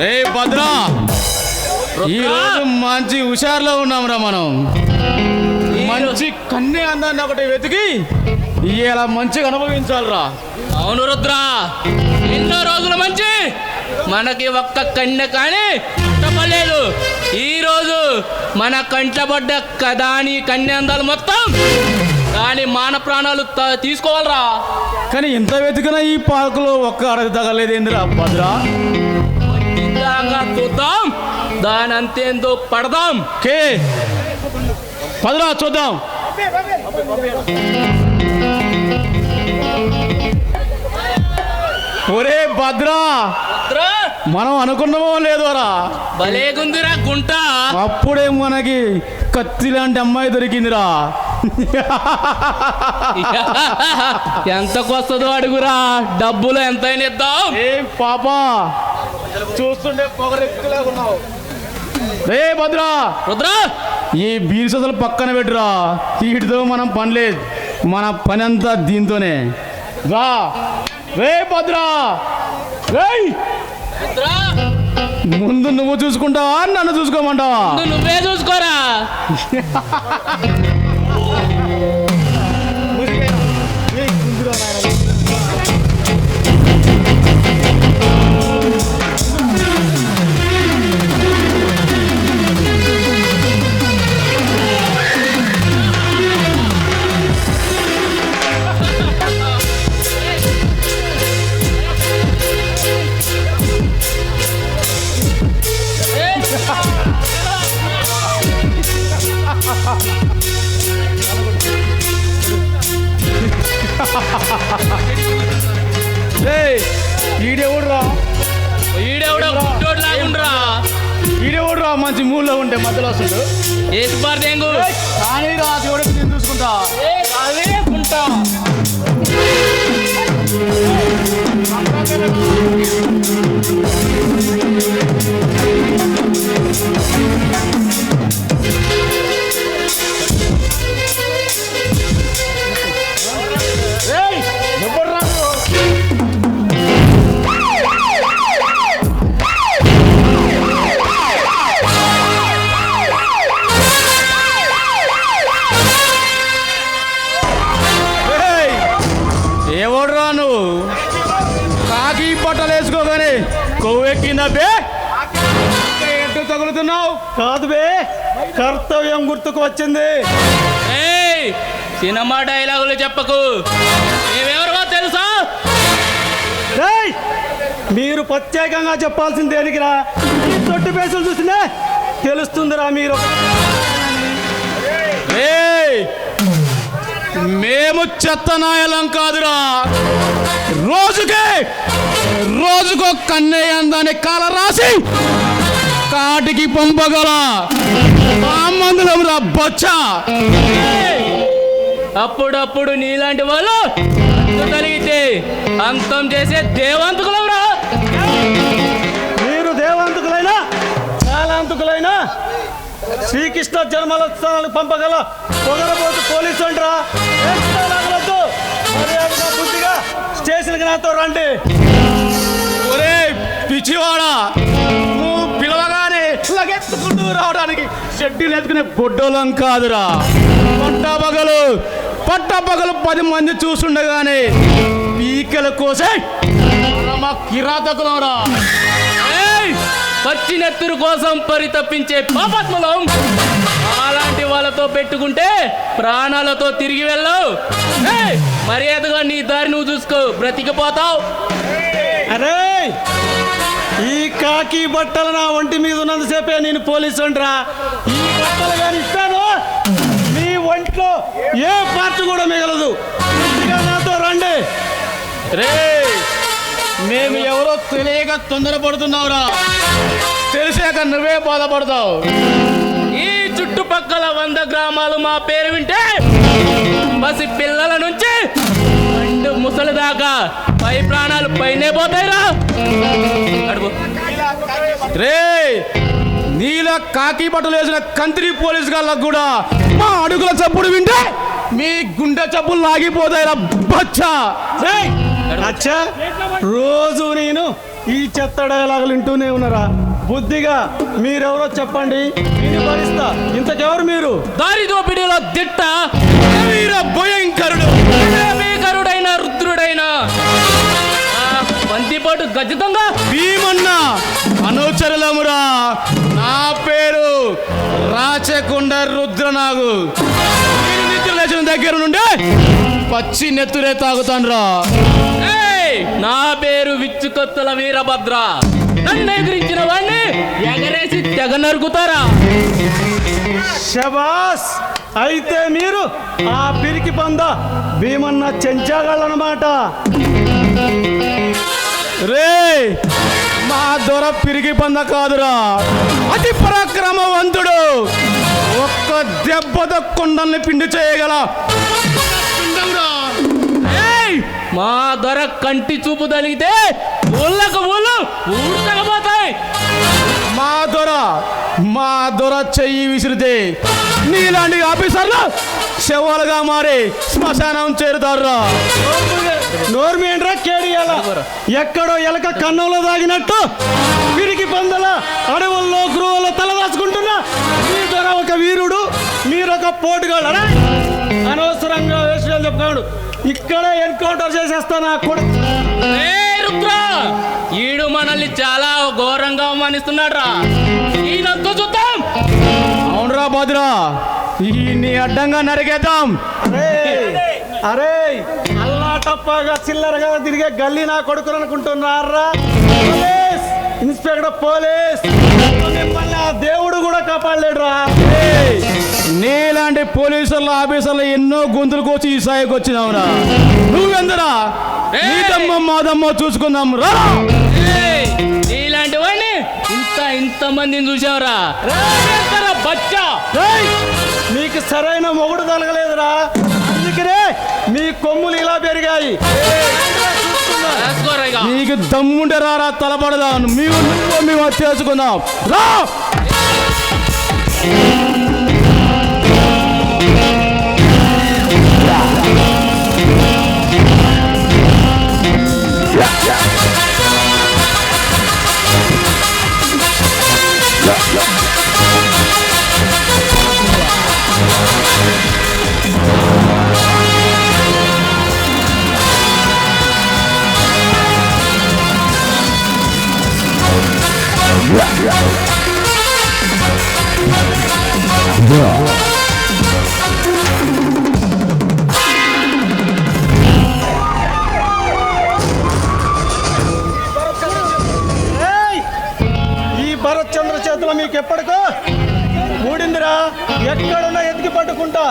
రే భద్రా! ఈ రోజు మంచి హుషారులో ఉన్నాం రా మనం మంచి కన్య అందాన్ని ఒకటి వెతికి ఇలా మంచిగా అనుభవించాలిరా. అవును రుద్ర! ఎన్నో రోజుల మంచి! మనకి ఒక్క కన్య కానీ పుట్టపలేదు ఈ రోజు మన కంటపడ్డ కదాని కన్యాందాలు మొత్తం. దాని మాన ప్రాణాలు తీసుకోవాలరా. కానీ ఇంత వెతికినా ఈ పార్కులో ఒక్క అడగ తగలేదేందిరా భద్రా? దాని అంతేందో పడదాం. కే భద్రా చూద్దాం. ఒరే భద్రా. మనం అనుకున్నామో లేదోరా భలేగుందిరా గుంట. అప్పుడే మనకి కత్తి లాంటి అమ్మాయి దొరికిందిరా. ఎంతకు వస్తుందో అడుగురా. డబ్బులు ఎంతైనా ఇద్దాం. ఏ పాప. చూస్తుంటే రే భద్రా! రుద్ర! ఈ బీర్సలు పక్కన పెట్టురా. వీటితో మనం పనిలేదు మన పని అంతా దీంతోనే. రా. రే భద్రా! ముందు నువ్వు చూసుకుంటావా? నన్ను చూసుకోమంటావా? నువ్వే చూసుకోరా. మంచి మూడ్లో ఉంటే మధ్యలో వస్తుండు. ఏసు పార్దేంగు కానీ రా దేవుడికి నేను చూసుకుంటా. అదే ఉంటా రేయ్ తగులుతున్నావు? కాదు బే కర్తవ్యం గుర్తుకు వచ్చింది. ఏయ్ సినిమా డైలాగులు చెప్పకు. మేమెవరో తెలుసా? రేయ్ మీరు ప్రత్యేకంగా చెప్పాల్సింది దేనికిరా? తొట్టు పేసులు చూసినే తెలుస్తుందిరా మీరు. ఏయ్! మేము చెత్త నాయలం కాదురా. రోజుకే రోజుకో కన్నయ్య అందాన్ని కాల రాసి కాటికి పంపగల. మందులం రా అప్పుడప్పుడు నీలాంటి వాళ్ళు కలిగితే అంతం చేసే దేవంతకులవరా. మీరు దేవంతుకులైనా చాలాంతుకులైనా శ్రీకృష్ణ జన్మలోత్సవాలకు పంపగల పొగరబోతు పోలీసు అంటరా. బుద్ధిగా స్టేషన్కి నాతో రండి. ఒరే పిచ్చివాడా. రావడానికి షెడ్యూల్ ఎత్తుకునే బొడ్డోలం కాదురా. పట్టపగలు పట్టపగలు పది మంది చూస్తుండగానే పీకల కోసే మా నెత్తురు కోసం పరితపించే పాపాత్మలం! అలాంటి వాళ్ళతో పెట్టుకుంటే ప్రాణాలతో తిరిగి వెళ్ళవు! మర్యాదగా నీ దారి నువ్వు చూసుకో బ్రతికిపోతావు. అరే! ఈ కాకి బట్టలు నా ఒంటి మీద ఉన్నంతసేపే నేను పోలీసు అంటరా ఈ బట్టలు కానీ ఇస్తాను. మీ ఒంట్లో ఏ పార్ట్ కూడా మిగలదు. నాతో రండి. రే మేము ఎవరో తెలియక తొందరపడుతున్నావురా. తెలిసాక నువ్వే బాధపడతావు. ఈ చుట్టుపక్కల వంద గ్రామాలు మా పేరు వింటే బసి పిల్లల నుంచి రెండు ముసలి దాకా పై ప్రాణాలు పైనే పోతాయిరా. రే నీలా కాకి బట్టలు వేసిన కంత్రి పోలీస్ గాళ్ళకు కూడా మా అడుగుల చప్పుడు వింటే మీ గుండె చప్పులు లాగిపోతాయిరా బచ్చా. రేయ్, అచ్చా రోజు నేను ఈ చెత్త డైలాగులు వింటూనే ఉన్నారా? బుద్ధిగా మీరెవరో చెప్పండి నేను భరిస్తా. ఇంతకెవరు మీరు? దారి దోపిడీలో దిట్ట రుద్రనాగు నేను నిద్ర లేచిన దగ్గర నుండి పచ్చి నెత్తురే తాగుతాను రా నా పేరు విచ్చుకొత్తల వీరభద్ర. నన్ను ఎదిరించిన వాడిని ఎగరేసి తెగ నరుకుతారా? శబాస్ అయితే మీరు ఆ పిరికి పంద భీమన్న చెంచాగాళ్ళనమాట. రే మా దొర పిరిగి పంద కాదురా. అతి పరాక్రమవంతుడు. ఒక్క దెబ్బతో కొండల్ని పిండి చేయగల. మా దొర కంటి చూపు తలిగితే ఊళ్ళకు ఊళ్ళు ఊడకపోతాయి మా దొర మా దొర చెయ్యి విసిరితే నీలాంటి ఆఫీసర్లు శవాలుగా మారి శ్మశానం చేరుతారురా. నోర్మి ఏంట్రా కేడియాల ఎక్కడో ఎలక కన్నంలో దాగినట్టు పిరికి పందల అడవుల్లో గృహంలో తలదాచుకుంటున్నా మీ దొర ఒక వీరుడు మీరొక పోటుగాడు అరే అనవసరంగా వేషాలు చెప్తాడు ఇక్కడే ఎన్కౌంటర్ చేసేస్తాను రుద్ర ఈడు మనల్ని చాలా ఘోరంగా అవమానిస్తున్నాడు రా. ఈయనొద్దు చూద్దాం. అవునరా భద్రా ఈ నీ అడ్డంగా నరికేద్దాం. అరే అరే. టప్పాగా చిల్లరగా తిరిగే గల్లీ నా కొడుకుని అనుకుంటున్నారా? పోలీస్! Inspector police! దేవుడు కూడా కాపాడలేడురా. నీలాంటి పోలీసుల ఆఫీసర్లు ఎన్నో గొంతులు కోసి ఈ సాయికి వచ్చినావురా. నువ్వెందరా? నీదమ్మో మాదమ్మో చూసుకుందాం. రా! నీలాంటి వాడిని ఇంత ఇంత మందిని చూసావురా? బచ్చా! మీకు సరైన మొగుడు తలగలేదురా మీ కొమ్ములు ఇలా పెరిగాయి. నీకు దమ్ముంటే రారా తలపడదాను మేము నువ్వు మేము చేసుకుందాం. రా! భరత్ చంద్ర చేతిలో మీకు ఎప్పటికో మూడిందిరా ఎక్కడున్నా ఎతికి పట్టుకుంటా.